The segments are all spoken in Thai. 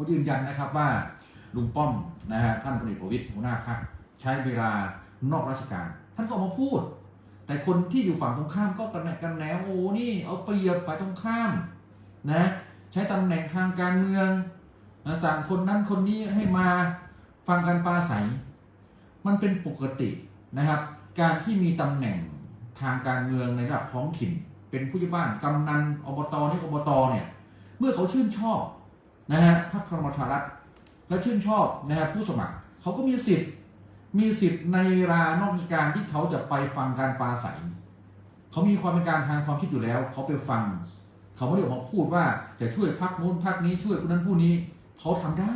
ก็ยืนยันนะครับว่าลุงป้อมนะฮะท่านพลเอกประวิตยหัวหน้าพรรคใช้เวลานอกราชการ ท่านก็ออกมาพูด แต่คนที่อยู่ฝั่งตรงข้ามก็กันแหนกันแหนโอ้นี่เอาเปรียบฝ่ายตรงข้ามนะใช้ตำแหน่งทางการเมืองนะสั่งคนนั้นคนนี้ให้มาฟังการปราศัยมันเป็นปกตินะครับ การที่มีตำแหน่งทางการเมืองในระดับท้องถิ่น เป็นผู้ใหญ่บ้านกำนันอบตนี่อบตเนี่ยเมื่อเขาชื่นชอบ นะฮะพรรคพลังประชารัฐและชื่นชอบนะฮะผู้สมัครเขาก็มีสิทธิ์มีสิทธิ์ในเวลานอกราชการที่เขาจะไปฟังการปราศัยเขามีความเป็นการทางความคิดอยู่แล้ว เขาไปฟัง เขาไม่ได้ออกมาพูดว่าจะช่วยพรรคนู้นพรรคนี้ช่วยคนนั้นผู้นี้ เขาทำได้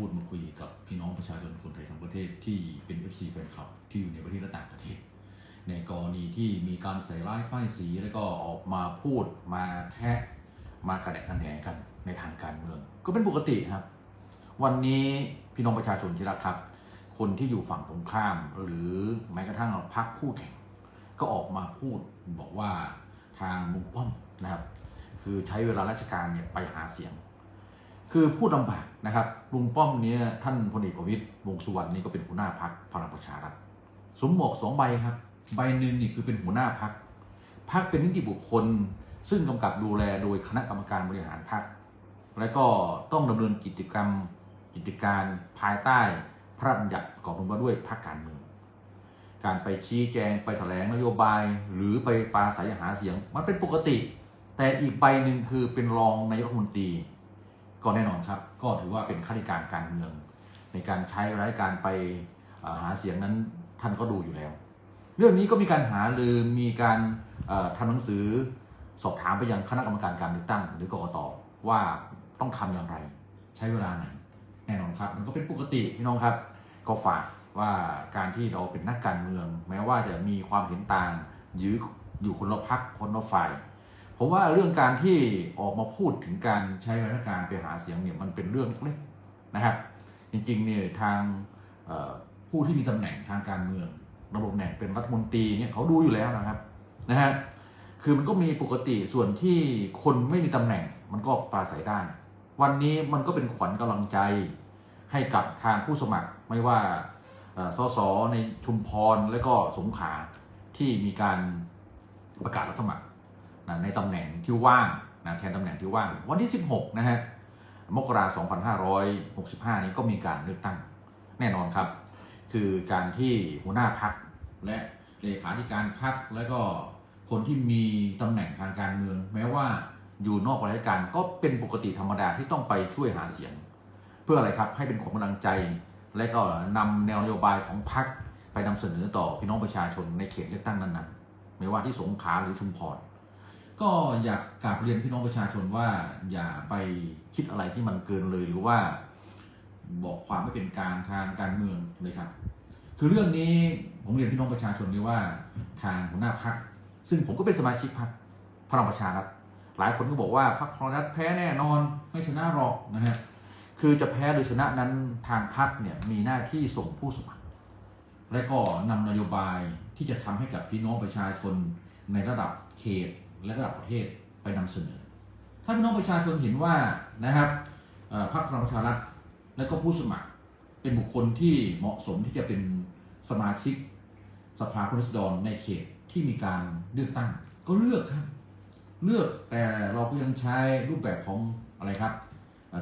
พูดมาคุยกับพี่น้องประชาชนคนไทยทั้งประเทศที่เป็น FC แฟนคลับที่อยู่ในประเทศและต่างประเทศ ในกรณีที่มีการใส่ร้ายป้ายสีแล้วก็ออกมาพูดมาแทะมากระแดะกันแหนกันในทางการเมือง ก็เป็นปกติครับ วันนี้พี่น้องประชาชนที่รักครับ คนที่อยู่ฝั่งตรงข้าม หรือแม้กระทั่งพรรคคู่แข่งก็ออกมาพูดบอกว่าทางลุงป้อมนะครับ คือใช้เวลาราชการเนี่ยไปหาเสียง คือพูดลำบากนะครับลุงป้อมเนี่ยท่านพลเอกประวิตยวงสุวรรณนี่ก็เป็นหัวหน้าพักพลังประชารัฐสมหมวกสองใบครับ ใบหนึ่งนี่คือเป็นหัวหน้าพักพักเป็นนิติบุคคล ซึ่งกำกับดูแลโดยคณะกรรมการบริหารพักและก็ต้องดำเนินกิจกรรมกิจการภายใต้พระราชบัญญัติประกอบมาด้วยพรรคการเมืองการไปชี้แจงไปแถลงนโยบาย หรือไปปราศัยหาเสียง มันเป็นปกติ แต่อีกใบหนึ่งคือเป็นรองนายกรัฐมนตรี ก็แน่นอนครับ ก็ถือว่าเป็นข้าราชการการเมือง ในการใช้รายการไปหาเสียงนั้นท่านก็ดูอยู่แล้ว เรื่องนี้ก็มีการหาหรือมีการทำหนังสือสอบถามไปยังคณะกรรมการการเลือกตั้ง หรือกกตว่าต้องทำอย่างไร ใช้เวลาไหนแน่นอนครับ มันก็เป็นปกติพี่น้องครับ ก็ฝากว่าการที่เราเป็นนักการเมือง แม้ว่าจะมีความเห็นต่างยื้ออยู่คนละพักคนละฝ่าย ผมว่าเรื่องการที่ออกมาพูดถึงการใช้ราชการไปหาเสียงเนี่ยมันเป็นเรื่องเล็กนะครับ จริงๆเนี่ยทางผู้ที่มีตำแหน่งทางการเมืองดำรงตำแหน่งเป็นรัฐมนตรีเนี่ยเขาดูอยู่แล้วนะครับนะฮะคือมันก็มีปกติส่วนที่คนไม่มีตำแหน่งมันก็ปราศัยได้ วันนี้มันก็เป็นขวัญกำลังใจให้กับทางผู้สมัครไม่ว่าสสในชุมพรและก็สงขลาที่มีการประกาศรับสมัคร นะในตำแหน่งที่ว่างนะแทนตำแหน่งที่ว่าง วันที่ 16 นะฮะมกราคม2565 นี้ก็มีการเลือกตั้งแน่นอนครับ คือการที่หัวหน้าพักและเลขาธิการพักและก็คนที่มีตำแหน่งทางการเมือง แม้ว่าอยู่นอกราชการก็เป็นปกติธรรมดาที่ต้องไปช่วยหาเสียง เพื่ออะไรครับให้เป็นขวัญกำลังใจ และก็นำแนวนโยบายของพักไปนำเสนอต่อพี่น้องประชาชนในเขตเลือกตั้งนั้นๆไม่ว่าที่สงขลาหรือชุมพร ก็อยากกราบเรียนพี่น้องประชาชนว่าอย่าไปคิดอะไรที่มันเกินเลยหรือว่าบอกความไม่เป็นกลางทางการเมืองเลยครับ คือเรื่องนี้ผมเรียนพี่น้องประชาชนเลยว่าทางหัวหน้าพักซึ่งผมก็เป็นสมาชิกพักพลังประชารัฐหลายคนก็บอกว่าพักพลังประชารัฐแพ้แน่นอนไม่ชนะหรอกนะฮะคือจะแพ้หรือชนะนั้นทางพักเนี่ยมีหน้าที่ส่งผู้สมัคร และก็นำนโยบายที่จะทำให้กับพี่น้องประชาชนในระดับเขต และระดับประเทศไปนำเสนอ ถ้าพี่น้องประชาชนเห็นว่านะครับพรรคพลังประชารัฐและก็ผู้สมัครเป็นบุคคลที่เหมาะสมที่จะเป็นสมาชิกสภาผู้แทนราษฎรในเขตที่มีการเลือกตั้ง ก็เลือกครับเลือกแต่เราก็ยังใช้รูปแบบของอะไรครับ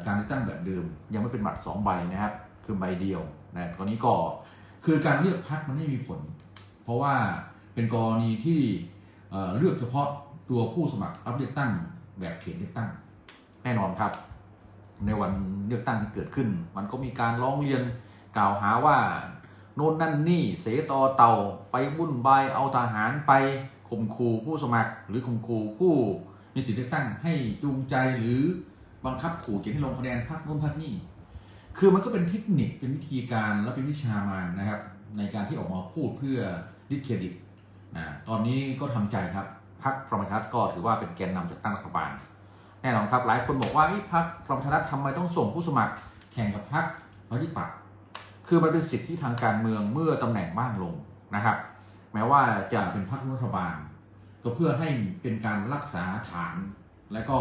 การเลือกตั้งแบบเดิม ยังไม่เป็นบัตรสองใบนะครับ คือใบเดียวนะตอนนี้ก็คือการเลือกพรรคมันไม่มีผล เพราะว่าเป็นกรณีที่เลือกเฉพาะ ตัวผู้สมัครรับเลือกตั้งแบบเขตเลือกตั้ง แน่นอนครับ ในวันเลือกตั้งที่เกิดขึ้น มันก็มีการร้องเรียนกล่าวหาว่าโน่นนั่นนี่เสตอเต่าไปวุ่นวายเอาทหารไปข่มขู่ผู้สมัคร หรือข่มขู่ผู้มีสิทธิเลือกตั้งให้จูงใจหรือบังคับขู่เขียนให้ลงคะแนนพรรคโน้นพรรคนี่คือมันก็เป็นเทคนิคเป็นวิธีการและเป็นวิชามานนะครับ ในการที่ออกมาพูดเพื่อดิสเครดิตนะตอนนี้ก็ทำใจครับ พรรคพลังประชารัฐก็ถือว่าเป็นแกนนำจัดตั้งรัฐบาล แน่นอนครับหลายคนบอกว่าพรรคพลังประชารัฐทำไมต้องส่งผู้สมัครแข่งกับพรรคประชาธิปัตย์คือมันเป็นสิทธิทางการเมืองเมื่อตำแหน่งว่างลงนะครับ แม้ว่าจะเป็นพรรครัฐบาล ก็เพื่อให้เป็นการรักษาฐาน และก็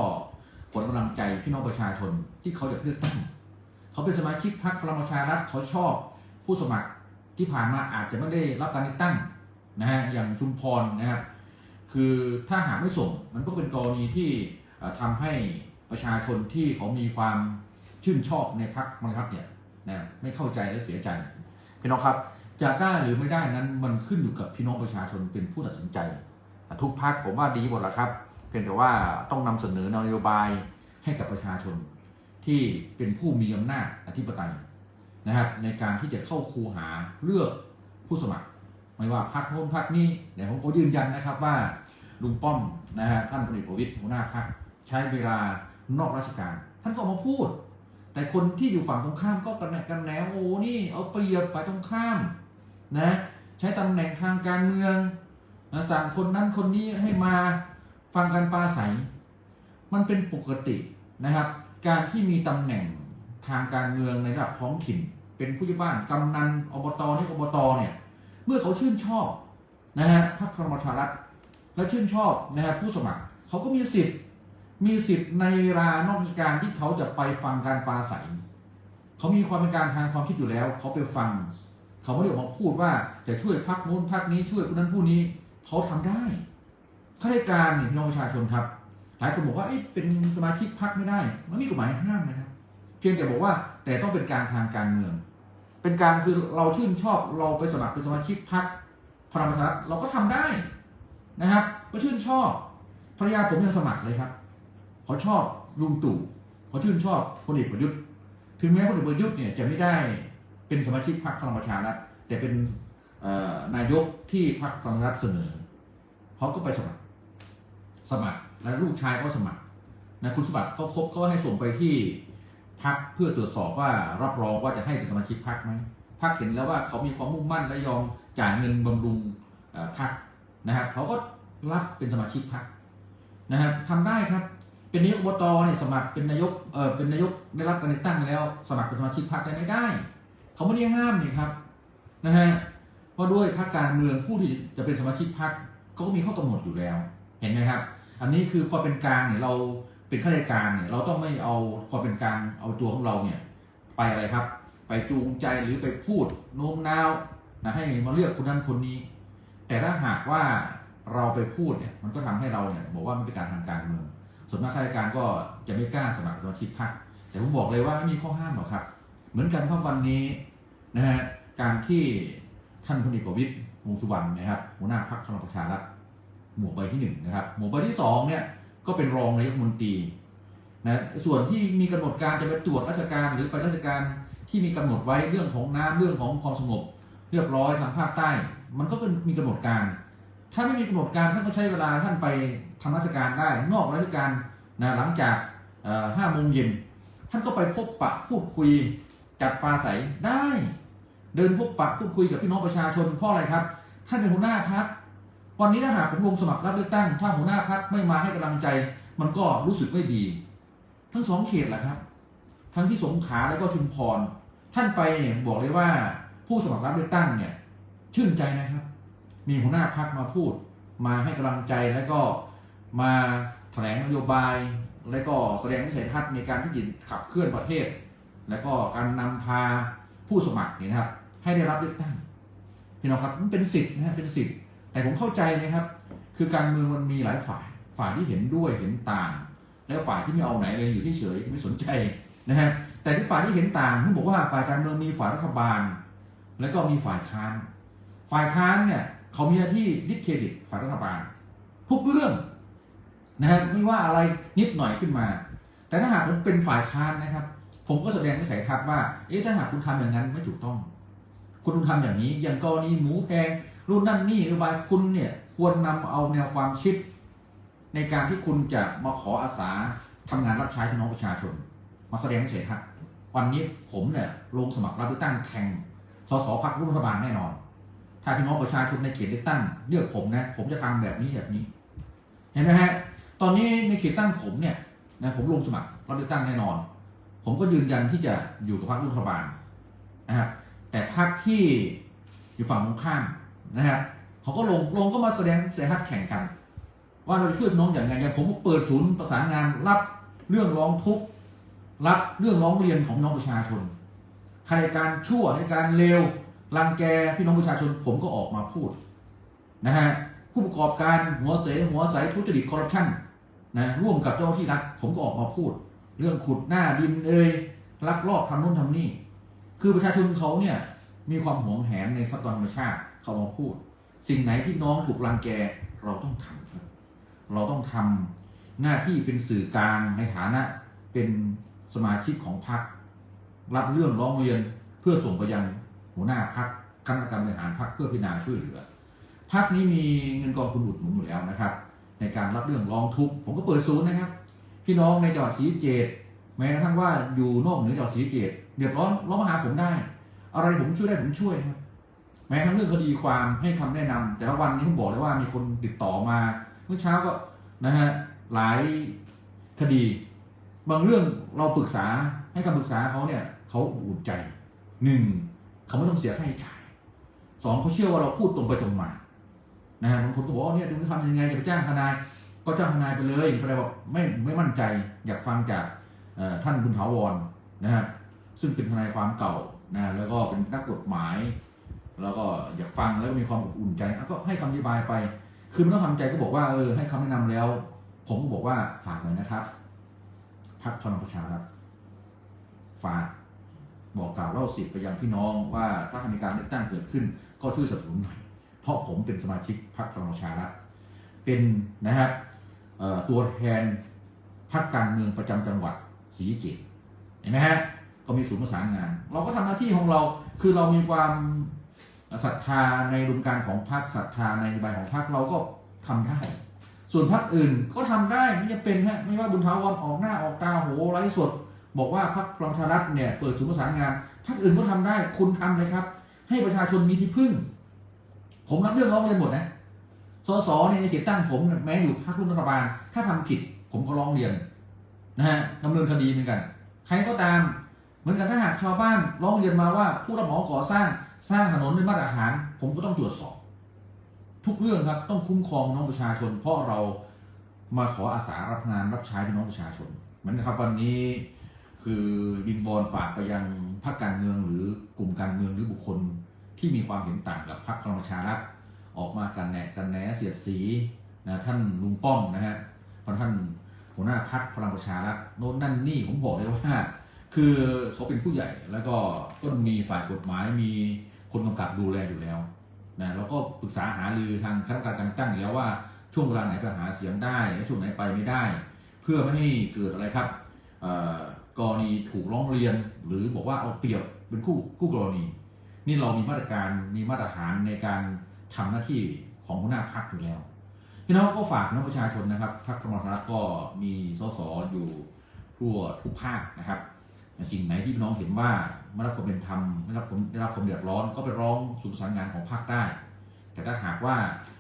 ผลกำลังใจพี่น้องประชาชนที่เขาอยากเลือกตั้งเขาเป็นสมาชิกพรรคพลังประชารัฐเขาชอบผู้สมัครที่ผ่านมาอาจจะไม่ได้รับการเลือกตั้งนะฮะอย่างชุมพรนะครับ คือถ้าหากไม่ส่งมันก็เป็นกรณีที่เอ่อทำให้ประชาชนที่เขามีความชื่นชอบในพรรคมันครับเนี่ยนะไม่เข้าใจและเสียใจพี่น้องครับจะได้หรือไม่ได้นั้นมันขึ้นอยู่กับพี่น้องประชาชนเป็นผู้ตัดสินใจ ทุกพรรคผมว่าดีหมดแล้วครับ เพียงแต่ว่าต้องนำเสนอนโยบายให้กับประชาชนที่เป็นผู้มีอำนาจอธิปไตยนะครับ ในการที่จะเข้าคูหาเลือกผู้สมัคร ไม่ว่าพรรคโน้นพรรคนี้แต่ผมก็ยืนยันนะครับว่าลุงป้อมนะฮะท่านพลเอกประวิตยหัวหน้าพรรคใช้เวลานอกราชการ ท่านก็ออกมาพูด แต่คนที่อยู่ฝั่งตรงข้ามก็กันแหนกันแหนวโอ้นี่เอาเปรียบฝ่ายตรงข้ามนะใช้ตำแหน่งทางการเมืองนะสั่งคนนั้นคนนี้ให้มาฟังการปราศัยมันเป็นปกตินะครับ การที่มีตำแหน่งทางการเมืองในระดับท้องถิ่น เป็นผู้ใหญ่บ้านกำนันอบตนี่อบตเนี่ย เมื่อเขาชื่นชอบนะฮะพรรคพลังประชารัฐและชื่นชอบนะฮะผู้สมัครเขาก็มีสิทธิ์มีสิทธิ์ในเวลานอกราชการที่เขาจะไปฟังการปราศัยเขามีความเป็นการทางความคิดอยู่แล้ว เขาไปฟัง เขาไม่ได้ออกมาพูดว่าจะช่วยพรรคนู้นพรรคนี้ช่วยคนนั้นผู้นี้ เขาทำได้ข้าราชการเนี่ยพี่น้องประชาชนครับ หลายคนบอกว่าเอ๊ะเป็นสมาชิกพรรคไม่ได้ มันมีกฎหมายห้ามนะครับ เพียงแต่บอกว่าแต่ต้องเป็นการทางการเมือง เป็นการคือเราชื่นชอบเราไปสมัครเป็นสมาชิกพรรคพลังประชารัฐเราก็ทำได้นะครับ ก็ชื่นชอบภรรยาผมยังสมัครเลยครับเขาชอบลุงตู่เขาชื่นชอบพลเอกประยุทธ์ถึงแม้พลเอกประยุทธ์เนี่ยจะไม่ได้เป็นสมาชิกพรรคพลังประชารัฐแต่เป็นนายกที่พรรคพลังรัฐเสนอเขาก็ไปสมัคร สมัครและลูกชายก็สมัครนะคุณสมบัติก็ครบก็ให้ส่งไปที่ พักเพื่อตรวจสอบว่ารับรองว่าจะให้เป็นสมาชิกพักไหมพักเห็นแล้วว่าเขามีความมุ่งมั่นและยอมจ่ายเงินบำรุงพักนะครับเขาก็รับเป็นสมาชิกพักนะครับทำได้ครับ เป็นนายกอบตเนี่ยสมัครเป็นนายกเออเป็นนายกได้รับการตั้งแล้ว สมัครเป็นสมาชิกพักได้ไม่ได้ เขาไม่ได้ห้ามนี่ครับนะฮะว่าะด้วยพรรคการเมืองผู้ที่จะเป็นสมาชิกพักก็มีข้อกำหนดอยู่แล้วเห็นไหมครับ อันนี้คือความเป็นกลางเนี่ยเรา เป็นข้าราชการเนี่ยเราต้องไม่เอาความเป็นกลางเอาตัวของเราเนี่ยไปอะไรครับ ไปจูงใจหรือไปพูดโน้มน้าวนะให้มาเลือกคนนั้นคนนี้ แต่ถ้าหากว่าเราไปพูดเนี่ยมันก็ทำให้เราเนี่ยบอกว่ามันเป็นการทางการเมืองส่วนมากข้าราชการก็จะไม่กล้าสมัครสมาชิกพรรคแต่ผมบอกเลยว่าไม่มีข้อห้ามหรอกครับ เหมือนกันครับวันนี้นะฮะการที่ท่านพลเอกประวิตยวงสุวรรณนะครับหัวหน้าพรรคพลังประชารัฐหมวกใบที่หนึ่งนะครับหมวกใบที่สองเนี่ย ก็เป็นรองนายกรัฐมนตรีนะส่วนที่มีกำหนดการจะไปตรวจราชการหรือไปราชการที่มีกำหนดไว้เรื่องของน้ำเรื่องของความสงบ เรียบร้อยทางภาคใต้ มันก็มีกำหนดการ ถ้าไม่มีกำหนดการท่านก็ใช้เวลาท่านไปทำราชการได้ นอกราชการนะหลังจากห้าโมงเย็นท่านก็ไปพบปะพูดคุยจัดปลาใสได้ เดินพบปะพูดคุยกับพี่น้องประชาชนเพราะอะไรครับ ท่านเป็นหัวหน้าพัก วันนี้ถ้าหากผมลงสมัครรับเลือกตั้ง ถ้าหัวหน้าพักไม่มาให้กำลังใจ มันก็รู้สึกไม่ดี ทั้งสองเขตแหละครับ ทั้งที่สงขลาและก็ชุมพร ท่านไปเนี่ยบอกเลยว่า ผู้สมัครรับเลือกตั้งเนี่ย ชื่นใจนะครับ มีหัวหน้าพักมาพูด มาให้กำลังใจแล้วก็มาแถลงนโยบาย และก็แสดงวิสัยทัศน์ในการที่จะขับเคลื่อนประเทศ และก็การนำพาผู้สมัครเนี่ยนะครับ ให้ได้รับเลือกตั้งพี่น้องครับมันเป็นสิทธิ์นะฮะเป็นสิทธิ์ แต่ผมเข้าใจนะครับ คือการเมืองมันมีหลายฝ่าย ฝ่ายที่เห็นด้วยเห็นต่าง แล้วฝ่ายที่ไม่เอาไหนเลยอยู่ที่เฉยไม่สนใจนะฮะแต่ที่ฝ่ายที่เห็นต่างผมบอกว่าฝ่ายการเมืองมีฝ่ายรัฐบาล แล้วก็มีฝ่ายค้าน ฝ่ายค้านเนี่ยเขามีหน้าที่ดิสเครดิตฝ่ายรัฐบาลทุกเรื่องนะฮะไม่ว่าอะไรนิดหน่อยขึ้นมา แต่ถ้าหากผมเป็นฝ่ายค้านนะครับ ผมก็แสดงวิสัยทัศน์ว่าเอ๊ะถ้าหากคุณทำอย่างนั้นไม่ถูกต้อง คุณทำอย่างนี้อย่างกรณีหมูแพง นนั่นนี่นโยบายคุณเนี่ยควรนำเอาแนวความคิด ในการที่คุณจะมาขออาสาทำงานรับใช้พี่น้องประชาชน มาแสดงวิสัยทัศน์วันนี้ผมเนี่ยลงสมัครรับเลือกตั้งแข่งสสพักรัฐบาลแน่นอน ถ้าพี่น้องประชาชนในเขตเลือกตั้งเลือกผมนะ ผมจะทำแบบนี้แบบนี้ เห็นไหมฮะ ตอนนี้ในเขตตั้งผมเนี่ยนะผมลงสมัครรับเลือกตั้งแน่นอน ผมก็ยืนยันที่จะอยู่กับพรรครัฐบาลนะครับแต่พรรคที่อยู่ฝั่งตรงข้าม นะฮะเขาก็ลงลงก็มาแสดงเสียหัดแข่งกัน ว่าเราจะช่วยน้องอย่างไรอย่างผมก็เปิดศูนย์ประสานงานรับเรื่องร้องทุกข์รับเรื่องร้องเรียนของน้องประชาชนใครการชั่วให้การเลวรังแกพี่น้องประชาชนผมก็ออกมาพูดนะฮะผู้ประกอบการหัวเสหัวใสทุจริตคอร์รัปชันนะร่วมกับเจ้าหน้าที่รัฐผมก็ออกมาพูด เรื่องขุดหน้าดินเอ่ยลักลอบทำนู่นทำนี่ คือประชาชนเขาเนี่ยมีความหวงแหนในทรัพยากรธรรมชาติ เขามาพูด สิ่งไหนที่น้องถูกรังแกเราต้องทำครับ เราต้องทำหน้าที่เป็นสื่อกลางในฐานะเป็นสมาชิกของพรรครับเรื่องร้องเรียนเพื่อส่งไปยังหัวหน้าพรรคคณะกรรมการพรรคเพื่อพิจารณาช่วยเหลือพรรคนี้มีเงินกองทุนอุดหนุนอยู่แล้วนะครับ ในการรับเรื่องร้องทุกข์ผมก็เปิดศูนย์นะครับ พี่น้องในจังหวัดศรีเกษแม้กระทั่งว่าอยู่นอกเหนือจังหวัดศรีเกษเดือดร้อนร้องมาหาผมได้ อะไรผมช่วยได้ผมช่วยครับ แม้ทั่งเรื่องคดีความให้คำแนะนำแต่ละวันนี้ผมบอกเลยว่ามีคนติดต่อมาเมื่อเช้าก็นะฮะหลายคดี บางเรื่องเราปรึกษาให้คำปรึกษาเขาเนี่ยเขาอุ่นใจหนึ่งเขาไม่ต้องเสียค่าใช้จ่ายสองเขาเชื่อว่าเราพูดตรงไปตรงมานะฮะบางคนก็บอกว่าเนี่ยดูทำยังไงจะไปจ้างทนาย ก็จ้างทนายไปเลยก็เลยบอกไม่ไม่มั่นใจอยากฟังจากท่านบุญถาวรนะฮะซึ่งเป็นทนายความเก่านะแล้วก็เป็นนักกฎหมาย แล้วก็อยากฟังแล้วก็มีความอบอุ่นใจก็ให้คำอธิบายไป คือมันต้องทำใจก็บอกว่าเออให้คำแนะนำแล้ว ผมก็บอกว่าฝากหน่อยนะครับพักพลังประชารัฐฝากบอกกล่าวเล่าสิทธิ์ไปยังพี่น้องว่าถ้ามีการเลือกตั้งเกิดขึ้น ก็ช่วยสนับสนุนหน่อยเพราะผมเป็นสมาชิกพรรคพลังประชารัฐเป็นนะครับตัวแทนพรรคการเมืองประจำจังหวัดศรีเกษเห็นไหมฮะก็มีศูนย์ประสานงาน เราก็ทำหน้าที่ของเราคือเรามีความ ศรัทธาในอุมการของพรรคศรัทธาในนโยบายของพรรคเราก็ทำได้ ส่วนพรรคอื่นก็ทำได้ไม่จะเป็นฮะไม่ว่าบุญทาวรออกหน้าออกตาโหไร้สดบอกว่าพรรคพลังประชารัฐเนี่ยเปิดศูนย์ประสานงานพรรคอื่นก็ทำได้คุณทำเลยครับ ให้ประชาชนมีที่พึ่ง ผมรับเรื่องร้องเรียนหมดนะสสเนี่ยในเขตตั้งผมแม้อยู่พรรคร่วมรัฐบาลถ้าทำผิด ผมก็ร้องเรียนนะฮะดำเนินคดีเหมือนกัน ใครก็ตาม มือนกันถ้าหากชาวบ้านร้องเรียนมาว่าผู้รับเหมาก่อสร้างสร้างถนนในมาตรฐาน ผมก็ต้องตรวจสอบ ทุกเรื่องครับต้องคุ้มครองน้องประชาชน เพราะเรามาขออาสารับงานรับใช้พี่น้องประชาชนเหมือนครับวันนี้คือบินบอลฝากไปยังพรรคการเมืองหรือกลุ่มการเมืองหรือบุคคลที่มีความเห็นต่างกับพรรคพลังประชารัฐออกมากันแหนกันแหนเสียดสีนะท่านลุงป้อมนะฮะเพราะท่านหัวหน้าพรรคพลังประชารัฐโน่นนั่นนี่ผมบอกเลยว่า คือเขาเป็นผู้ใหญ่แล้วก็ก็มีฝ่ายกฎหมายมีคนกำกับดูแลอยู่แล้วนะแล้วก็ปรึกษาหารือทางคณะกรรมการการตั้งอยู่แล้วว่าช่วงเวลาไหนไปหาเสียงได้และช่วงไหนไปไม่ได้ เพื่อไม่ให้เกิดอะไรครับกรณีถูกร้องเรียน หรือบอกว่าเอาเปรียบเป็นคู่คู่กรณี นี่เรามีมาตรการมีมาตรฐานในการทำหน้าที่ของหัวหน้าพักอยู่แล้วพี่น้องก็ฝากน้องประชาชนนะครับพรรคธรรมรัฐก็มีสสอยู่ทั่วทุกภาคนะครับ สิ่งไหนที่พี่น้องเห็นว่าไม่รับความเป็นธรรมไม่รับความได้รับความเดือดร้อน ก็ไปร้องศูนย์ประสานงานของพรรคได้ แต่ถ้าหากว่า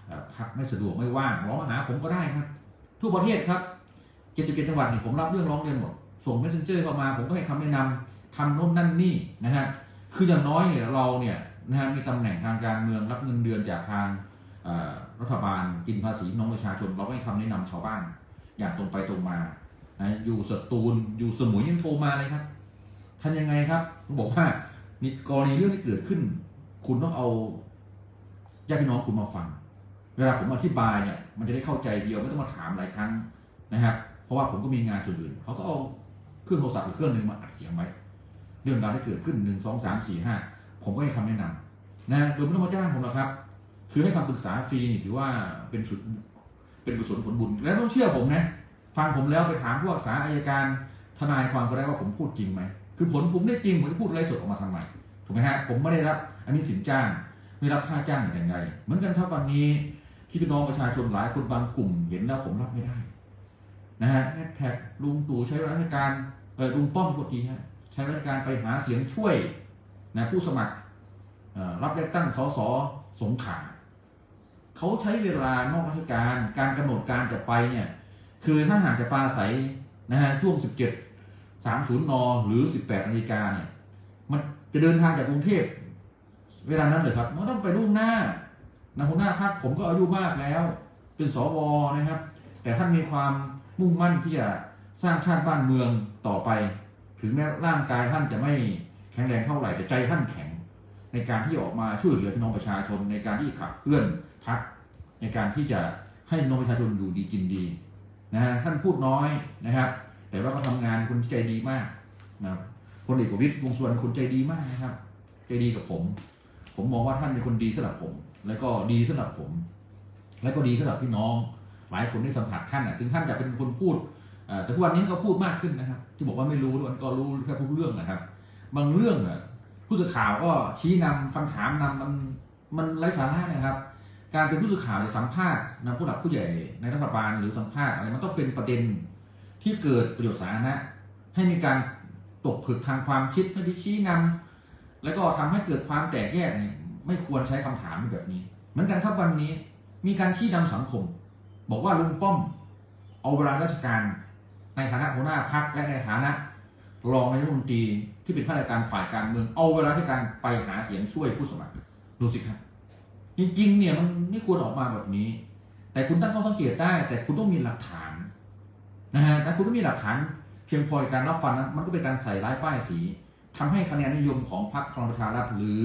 เอ่อพรรคไม่สะดวกไม่ว่างร้องมาหาผมก็ได้ครับทั่วประเทศครับ71จังหวัดนี่ผมรับเรื่องร้องเรียนหมดส่ง messenger เข้ามา ผมก็ให้คำแนะนำทำโน่นนั่นนี่นะฮะคืออย่างน้อยเนี่ยเราเนี่ยนะฮะมีตำแหน่งทางการเมืองรับเงินเดือนจากทางรัฐบาลกินภาษีน้องประชาชน เราก็ให้คำแนะนำชาวบ้าน อย่างตรงไปตรงมานะอยู่สตูลอยู่สมุยยังโทรมาเลยครับ ทำยังไงครับผมบอกว่านี่กรณีเรื่องที่เกิดขึ้น คุณต้องเอาญาติพี่น้องคุณมาฟัง เวลาผมอธิบายเนี่ย มันจะได้เข้าใจเดียวไม่ต้องมาถามหลายครั้งนะครับ เพราะว่าผมก็มีงานส่วนอื่นเขาก็เอาเครื่องโทรศัพท์อีกเครื่องหนึ่งมาอัดเสียงไว้ เรื่องราวที่เกิดขึ้นหนึ่งสองสามสี่ห้าผมก็ให้คำแนะนำนะโดยไม่ต้องมาจ้างผมหรอกครับ คือให้คำปรึกษาฟรีนี่ถือว่าเป็นสุดเป็นกุศลผลบุญ แล้วต้องเชื่อผมนะ ฟังผมแล้วไปถามผู้อักษาอายการทนายความก็ได้ว่าผมพูดจริงไหม คือผลผมได้จริงผมจะพูดอะไรสดออกมาทำไมถูกไหมฮะผมไม่ได้รับ อันนี้สินจ้าง ไม่รับค่าจ้างอย่างไรเหมือนกันครับวันนี้ที่พี่น้องประชาชนหลายคนบางกลุ่ม เห็นแล้วผมรับไม่ได้นะฮะแท็กลุงตู่ใช้ราชการเออลุงป้อมกดทีฮะใช้ราชการไปหาเสียงช่วยนะผู้สมัครรับเลือกตั้งสสสงขลาเขาใช้เวลานอกราชการการกำหนดการจะไปเนี่ยคือถ้าหากจะปราศัยนะฮะช่วง 17 30 น หรือ 18นาฬิกาเนี่ย มันจะเดินทางจากกรุงเทพเวลานั้นเลยครับ มันต้องไปล่วงหน้านะหัวหน้าพักผมก็อายุมากแล้ว เป็นสวนะครับ แต่ท่านมีความมุ่งมั่นที่จะสร้างชาติบ้านเมืองต่อไป ถึงแม้ร่างกายท่านจะไม่แข็งแรงเท่าไหร่แต่ใจท่านแข็ง ในการที่ออกมาช่วยเหลือพี่น้องประชาชน ในการที่ขับเคลื่อนพักในการที่จะให้พี่น้องประชาชนอยู่ดีกินดีนะฮะท่านพูดน้อยนะครับ แต่ว่าเขาทำงานคนใจดีมากนะครับพลเอกประวิตยวงสุวรรณคนใจดีมากนะครับ ใจดีกับผม ผมมองว่าท่านเป็นคนดีสำหรับผม แล้วก็ดีสำหรับผม แล้วก็ดีสำหรับพี่น้อง หลายคนได้สัมผัสท่านอะถึงท่านจะเป็นคนพูดแต่ทุกวันนี้เขาพูดมากขึ้นนะครับ ที่บอกว่าไม่รู้ทุกวันก็รู้แค่พูดเรื่องนะครับ บางเรื่องน่ะผู้สื่อข่าวก็ชี้นำคำถามนำมันมันไร้สาระนะครับ การเป็นผู้สื่อข่าวจะสัมภาษณ์นะผู้หลักผู้ใหญ่ในรัฐบาลหรือสัมภาษณ์อะไรมันต้องเป็นประเด็น ที่เกิดประโยชน์สาธารณะให้มีการตกผลึกทางความคิดให้ไปชี้นำแล้วก็ทำให้เกิดความแตกแยกเนี่ยไม่ควรใช้คำถามแบบนี้ เหมือนกันครับวันนี้มีการชี้นำสังคม บอกว่าลุงป้อม เอาเวลาราชการในฐานะหัวหน้าพักและในฐานะรองนายกรัฐมนตรีที่เป็นข้าราชการฝ่ายการเมืองเอาเวลาราชการไปหาเสียงช่วยผู้สมัครดูสิครับจริงๆเนี่ยมันไม่ควรออกมาแบบนี้ แต่คุณตั้งข้อสังเกตได้ แต่คุณต้องมีหลักฐาน นะฮะแต่คุณต้องมีหลักฐานเพียงพอในการรับฟังนั้นมันก็เป็นการใส่ร้ายป้ายสีทำให้คะแนนนิยมของพรรคพลังประชารัฐหรือ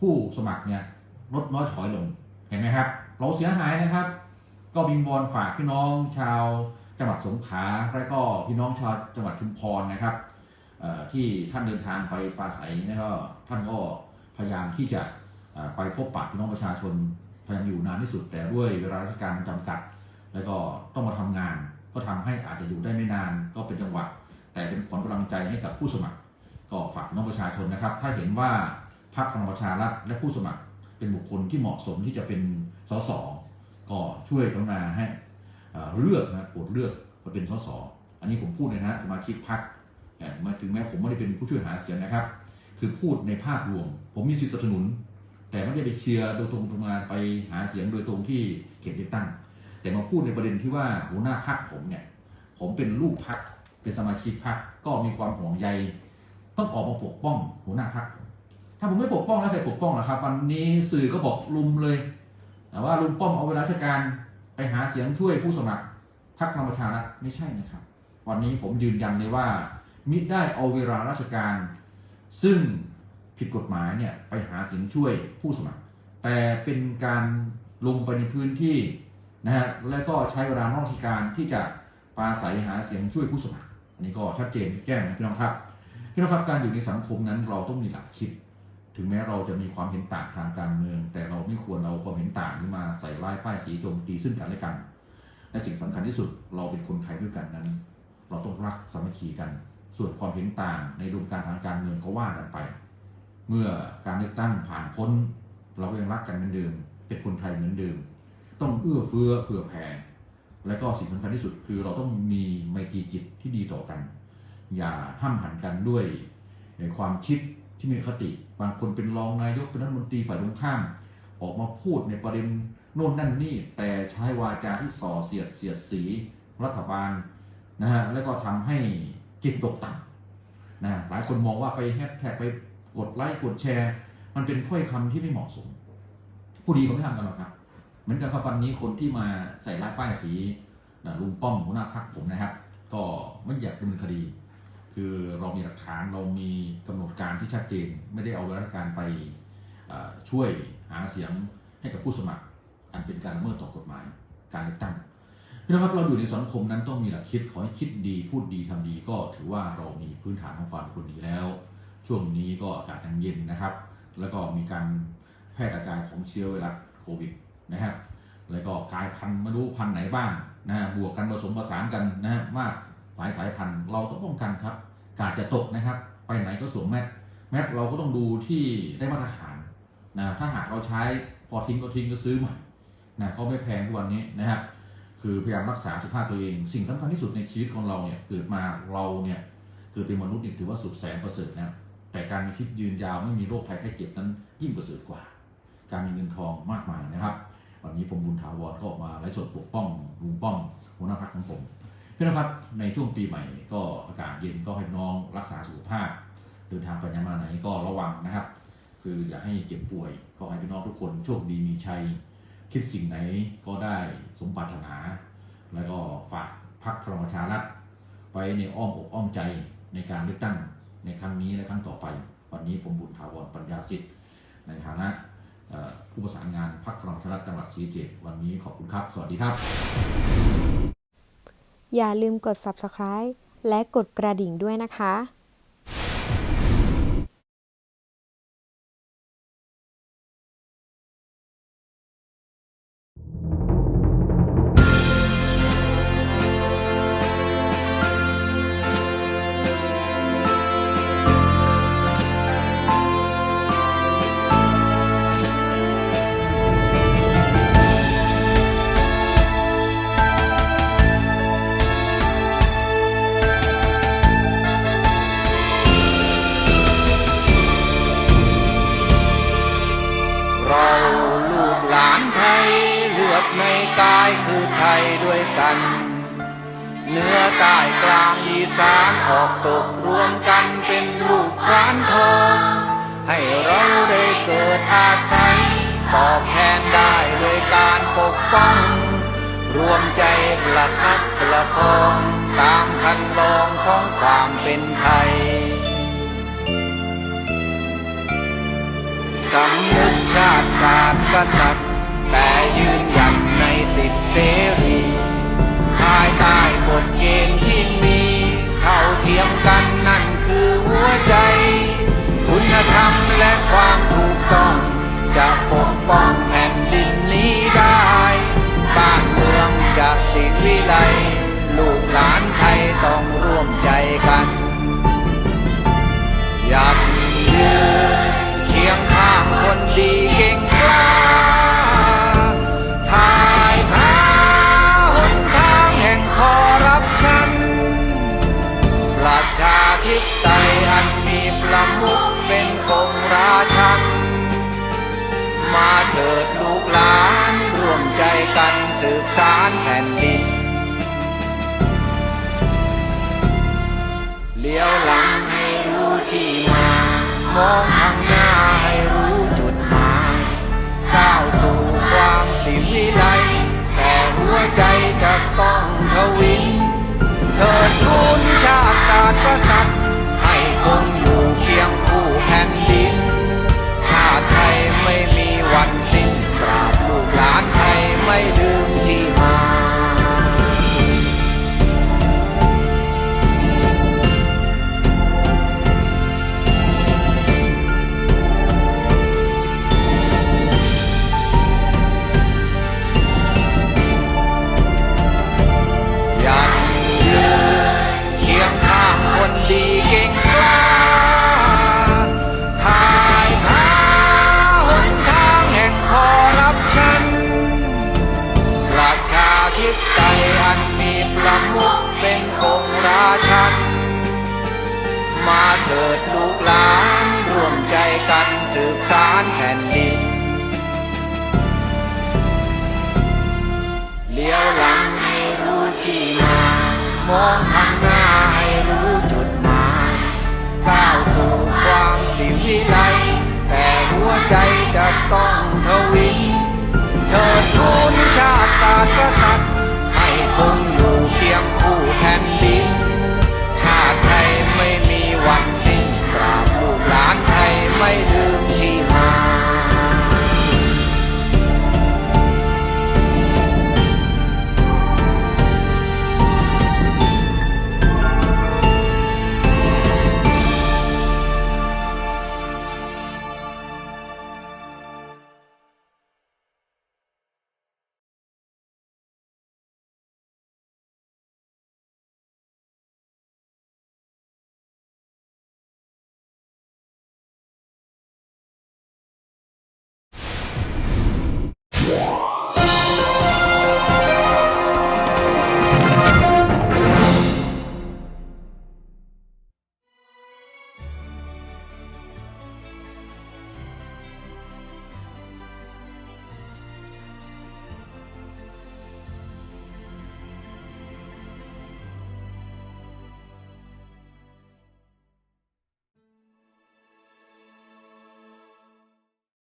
ผู้สมัครเนี่ยลดน้อยถอยลงเห็นไหมครับ เราเสียหายนะครับ ก็วิงวอนฝากพี่น้องชาวจังหวัดสงขลาและก็พี่น้องชาวจังหวัดชุมพรนะครับที่ท่านเดินทางไปปราศัยนะก็ท่านก็พยายามที่จะไปพบปะพี่น้องประชาชนพยายามอยู่นานที่สุดแต่ด้วยเวลาราชการจำกัด แล้วก็ต้องมาทำงาน ก็ทำให้อาจจะอยู่ได้ไม่นานก็เป็นจังหวะ แต่เป็นขวัญกำลังใจให้กับผู้สมัคร ก็ฝากน้องประชาชนนะครับ ถ้าเห็นว่าพรรคพลังประชารัฐและผู้สมัคร เป็นบุคคลที่เหมาะสมที่จะเป็นสสก็ช่วยกรุณาให้เลือกนะโปรดเลือกมาเป็นสสอันนี้ผมพูดในฐานะสมาชิกพรรคแต่มาถึงแม้ผมไม่ได้เป็นผู้ช่วยหาเสียงนะครับ คือพูดในภาพรวม ผมมีสิทธิสนับสนุน แต่ไม่ได้ไปเชียร์โดยตรงตรงมาไปหาเสียงโดยตรงที่เขตเลือกตั้ง แต่มาพูดในประเด็นที่ว่าหัวหน้าพรรคผมเนี่ย ผมเป็นลูกพรรคเป็นสมาชิกพรรคก็มีความห่วงใย ต้องออกมาปกป้องหัวหน้าพรรคถ้าผมไม่ปกป้องแล้วใครปกป้องล่ะครับ วันนี้สื่อก็บอกลุมเลยแต่ว่าลุงป้อมเอาเวลาราชการไปหาเสียงช่วยผู้สมัครพักพลังประชารัฐไม่ใช่นะครับ วันนี้ผมยืนยันเลยว่า มิได้เอาเวลาราชการ ซึ่งผิดกฎหมายเนี่ยไปหาเสียงช่วยผู้สมัคร แต่เป็นการลงไปในพื้นที่ นะฮะและก็ใช้เวลานอกราชการที่จะปราศัยหาเสียงช่วยผู้สมัคร อันนี้ก็ชัดเจนแจ้งนะพี่น้องครับพี่น้องครับการอยู่ในสังคมนั้นเราต้องมีหลักคิด ถึงแม้เราจะมีความเห็นต่างทางการเมือง แต่เราไม่ควรเอาความเห็นต่างนี้มาใส่ร้ายป้ายสีโจมตีซึ่งกันและกันและสิ่งสำคัญที่สุดเราเป็นคนไทยด้วยกันนั้น เราต้องรักสามัคคีกัน ส่วนความเห็นต่างในดวงการทางการเมืองก็ว่ากันไป เมื่อการเลือกตั้งผ่านพ้น เราก็ยังรักกันเหมือนเดิม เป็นคนไทยเหมือนเดิม ต้องเอื้อเฟื้อเผื่อแผ่ และก็สิ่งสำคัญที่สุดคือเราต้องมีไมตรีจิตที่ดีต่อกัน อย่าห้ามหันกันด้วยในความคิดที่มีคติ บางคนเป็นรองนายกเป็นรัฐมนตรีฝ่ายตรงข้าม ออกมาพูดในประเด็นโน่นนั่นนี่ แต่ใช้วาจาที่ส่อเสียดเสียดสีรัฐบาลนะฮะแล้วก็ทำให้จิตตกต่ำนะหลายคนมองว่าไปแฮชแท็กไปกดไลค์กดแชร์ มันเป็นถ้อยคำที่ไม่เหมาะสม ผู้ดีเขาไม่ทำกันหรอกครับ เหมือนกับครับวันนี้คนที่มาใส่ร้ายป้ายสีนะลุงป้อมหัวหน้าพรรคผมนะครับ ก็ไม่อยากดำเนินคดี คือเรามีหลักฐานเรามีกำหนดการที่ชัดเจน ไม่ได้เอาราชการไปช่วยหาเสียงให้กับผู้สมัคร อันเป็นการละเมิดต่อกฎหมาย การเลือกตั้งพี่น้องครับเราอยู่ในสังคมนั้นต้องมีหลักคิดขอให้คิดดีพูดดีทำดีก็ถือว่าเรามีพื้นฐานของความเป็นคนดีแล้ว ช่วงนี้ก็อากาศยังเย็นนะครับ แล้วก็มีการแพร่กระจายของเชื้อไวรัสโควิด นะครับแล้วก็กลายพันธุ์ม่รู้พันธุ์ไหนบ้างนะฮะบวกกันผสมผสานกันนะฮะมากหลายสายพันธุ์เราต้องป้องกันครับ กาดจะตกนะครับ ไปไหนก็สวมแมสแมสเราก็ต้องดูที่ได้มาตรฐานนะถ้าหากเราใช้พอทิ้งก็ทิ้งก็ซื้อใหม่นะก็ไม่แพงทุกวันนี้นะครับ คือพยายามรักษาสุขภาพตัวเอง สิ่งสำคัญที่สุดในชีวิตของเราเนี่ยเกิดมาเราเนี่ยเกิดเป็นมนุษย์เนี่ยถือว่าสุดแสนประเสริฐนะแต่การมีชีวิตยืนยาวไม่มีโรคภัยไข้เจ็บนั้นยิ่งประเสริฐกว่า การมีเงินทองมากมายนะครับ วันนี้ผมบุญถาวรก็ออกมาไลฟ์สดปกป้องลุงป้อมหัวหน้าพรรคของผมพี่นะครับในช่วงปีใหม่ก็อากาศเย็นก็ให้น้องรักษาสุขภาพ เดินทางไปไหนมาไหนก็ระวังนะครับ คืออย่าให้เจ็บป่วยขอให้พี่น้องทุกคนโชคดีมีชัย คิดสิ่งไหนก็ได้สมปรารถนา แล้วก็ฝากพรรคพลังประชารัฐไว้ในอ้อมอกอ้อมใจในการเลือกตั้งในครั้งนี้และครั้งต่อไป วันนี้ผมบุญถาวรปัญญาสิทธิ์ในฐานะ ผู้ประสานงานพรรคพลังชารัฐจังหวัดศรีเกษวันนี้ขอบคุณครับ สวัสดีครับ อย่าลืมกด subscribe และกดกระดิ่งด้วยนะคะ ด้วยกัน เนื้อใต้กลางอีสานออกตกรวมกันเป็นลูกพรานทองให้เราได้เกิดอาศัยตอบแทนได้ด้วยการปกป้อง รวมใจประคับประคองตามคันลองของความเป็นไทยสำนึกชาติศาสตร์กษัตริย์แต่ยืนหยัดในสิทธิเสรี ภายใต้กฎเกณฑ์ที่มี เท่าเทียมกันนั่นคือหัวใจ คุณธรรมและความถูกต้อง จะปกป้องแผ่นดินนี้ได้ บ้านเมืองจะสิวิไลลูกหลาน เปิดลูกหลานร่วมใจกันสืบสารแผ่นดิน เลี้ยวหลังให้รู้ที่มามองข้างหน้าให้รู้จุดหมายก้าวสู่ความสิวิไลแต่หัวใจจะต้องทวินเถิดทูนชาติศาสตร์กษัตริย์ให้คงอยู่เคียงคู่แผ่นดิน my